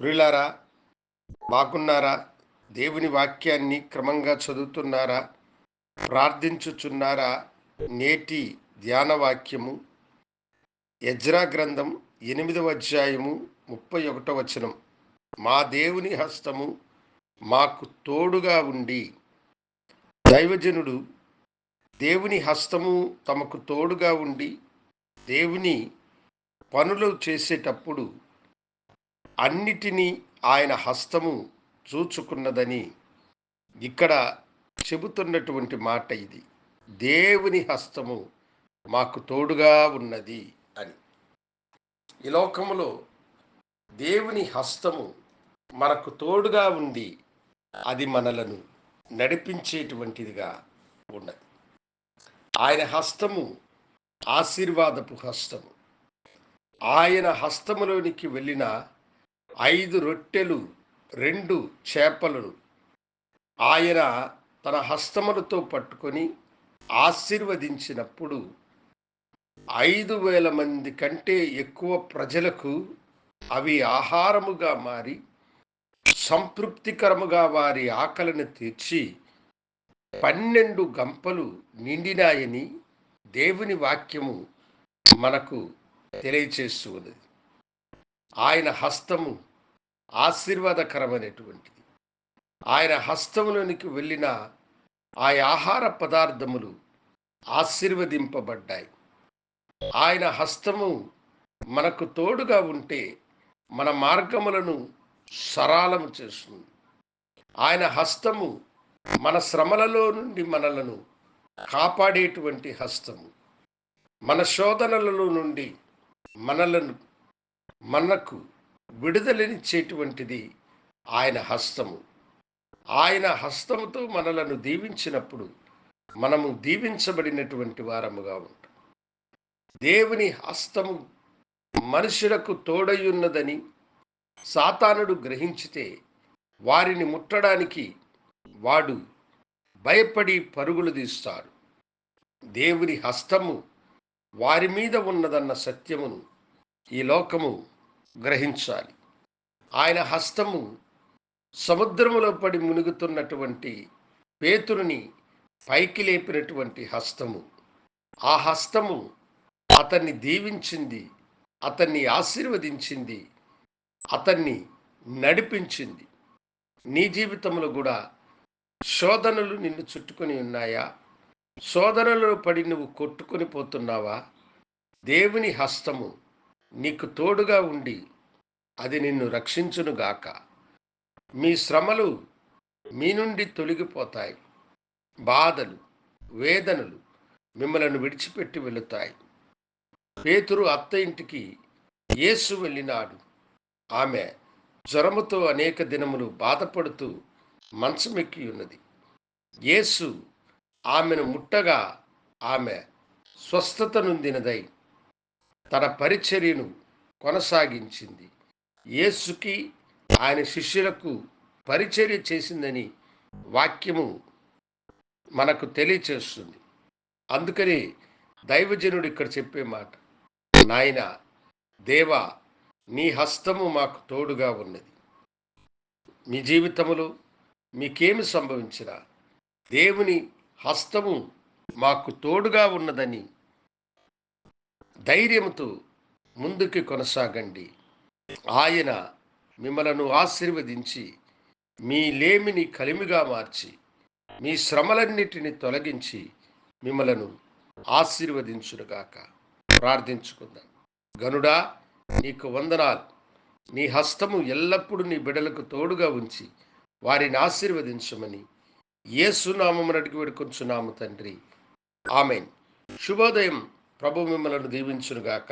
ప్రియులారా బాగున్నారా? దేవుని వాక్యాన్ని క్రమంగా చదువుతున్నారా? ప్రార్థించుచున్నారా? నేటి ధ్యాన వాక్యము యజ్రా గ్రంథం ఎనిమిదవ అధ్యాయము ముప్పై ఒకటో వచనం. మా దేవుని హస్తము మాకు తోడుగా ఉండి దైవజనుడు దేవుని హస్తము తమకు తోడుగా ఉండి దేవుని పనులు చేసేటప్పుడు అన్నిటినీ ఆయన హస్తము చూచుకున్నదని ఇక్కడ చెబుతున్నటువంటి మాట ఇది. దేవుని హస్తము మాకు తోడుగా ఉన్నది అని. ఈ లోకములో దేవుని హస్తము మనకు తోడుగా ఉండి అది మనలను నడిపించేటువంటిదిగా ఉన్నది. ఆయన హస్తము ఆశీర్వాదపు హస్తము. ఆయన హస్తములోనికి వెళ్ళిన ఐదు రొట్టెలు రెండు చేపలను ఆయన తన హస్తములతో పట్టుకొని ఆశీర్వదించినప్పుడు ఐదు వేల మంది కంటే ఎక్కువ ప్రజలకు అవి ఆహారముగా మారి సంతృప్తికరముగా వారి ఆకలిని తీర్చి పన్నెండు గంపలు నిండినాయని దేవుని వాక్యము మనకు తెలియచేస్తున్నది. ఆయన హస్తము ఆశీర్వాదకరమైనటువంటిది. ఆయన హస్తములోనికి వెళ్ళిన ఆ ఆహార పదార్థములు ఆశీర్వదింపబడ్డాయి. ఆయన హస్తము మనకు తోడుగా ఉంటే మన మార్గములను సరాలము చేస్తుంది. ఆయన హస్తము మన శ్రమలలో నుండి మనలను కాపాడేటువంటి హస్తము. మన శోధనలలో నుండి మనలను మనకు విడుదలనిచ్చేటువంటిది ఆయన హస్తము. ఆయన హస్తముతో మనలను దీవించినప్పుడు మనము దీవించబడినటువంటి వారముగా ఉంటాం. దేవుని హస్తము మనుషులకు తోడయున్నదని సాతానుడు గ్రహించితే వారిని ముట్టడానికి వాడు భయపడి పరుగులు తీస్తాడు దేవుని హస్తము వారి మీద ఉన్నదన్న సత్యమును ఈ లోకము గ్రహించాలి. ఆయన హస్తము సముద్రములో పడి మునుగుతున్నటువంటి పేతురుని పైకి లేపినటువంటి హస్తము. ఆ హస్తము అతన్ని దీవించింది అతన్ని ఆశీర్వదించింది అతన్ని నడిపించింది. నీ జీవితంలో కూడా శోధనలు నిన్ను చుట్టుకొని ఉన్నాయా? శోధనలో పడి నువ్వు కొట్టుకొని పోతున్నావా? దేవుని హస్తము నీకు తోడుగా ఉండి అది నిన్ను రక్షించునుగాక మీ శ్రమలు మీ నుండి తొలగిపోతాయి. బాధలు వేదనలు మిమ్మలను విడిచిపెట్టి వెళుతాయి. పేతురు అత్త ఇంటికి యేసు వెళ్ళినాడు. ఆమె జ్వరముతో అనేక దినములు బాధపడుతూ మంచమెక్కి ఉన్నది. యేసు ఆమెను ముట్టగా ఆమె స్వస్థత నొందినదై తన పరిచర్యను కొనసాగించింది. యేసుకి ఆయన శిష్యులకు పరిచర్య చేసిందని వాక్యము మనకు తెలియచేస్తుంది. అందుకని దైవజనుడు ఇక్కడ చెప్పే మాట నాయన దేవా నీ హస్తము మాకు తోడుగా ఉన్నది. మీ జీవితములో మీకేమి సంభవించినా దేవుని హస్తము మాకు తోడుగా ఉన్నదని ధైర్యంతో ముందుకు కొనసాగండి. ఆయన మిమ్మలను ఆశీర్వదించి మీ లేమిని కలిమిగా మార్చి మీ శ్రమలన్నిటిని తొలగించి మిమ్మలను ఆశీర్వదించునుగాక. ప్రార్థించుకుందాం. గనుడా నీకు వందనాలు. నీ హస్తము ఎల్లప్పుడూ నీ బిడలకు తోడుగా ఉంచి వారిని ఆశీర్వదించమని ఏసునామమును అడిగి వేడుకొంచున్నాము తండ్రి. ఆమెన్. శుభోదయం ప్రభు మిమ్మలను దీవించునుగాక.